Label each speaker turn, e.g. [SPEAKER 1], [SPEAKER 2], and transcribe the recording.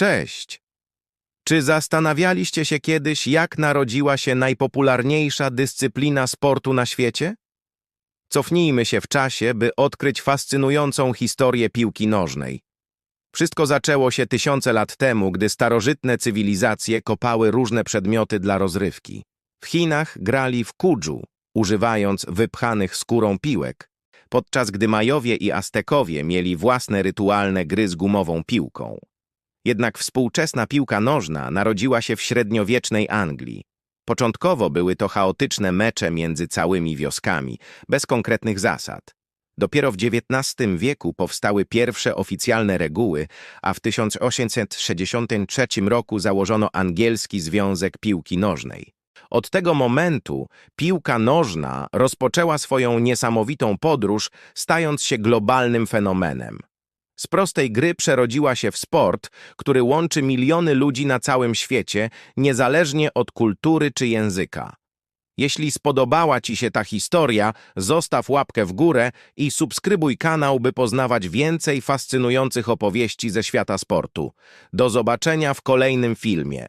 [SPEAKER 1] Cześć! Czy zastanawialiście się kiedyś, jak narodziła się najpopularniejsza dyscyplina sportu na świecie? Cofnijmy się w czasie, by odkryć fascynującą historię piłki nożnej. Wszystko zaczęło się tysiące lat temu, gdy starożytne cywilizacje kopały różne przedmioty dla rozrywki. W Chinach grali w kudżu, używając wypchanych skórą piłek, podczas gdy Majowie i Aztekowie mieli własne rytualne gry z gumową piłką. Jednak współczesna piłka nożna narodziła się w średniowiecznej Anglii. Początkowo były to chaotyczne mecze między całymi wioskami, bez konkretnych zasad. Dopiero w XIX wieku powstały pierwsze oficjalne reguły, a w 1863 roku założono Angielski Związek Piłki Nożnej. Od tego momentu piłka nożna rozpoczęła swoją niesamowitą podróż, stając się globalnym fenomenem. Z prostej gry przerodziła się w sport, który łączy miliony ludzi na całym świecie, niezależnie od kultury czy języka. Jeśli spodobała Ci się ta historia, zostaw łapkę w górę i subskrybuj kanał, by poznawać więcej fascynujących opowieści ze świata sportu. Do zobaczenia w kolejnym filmie.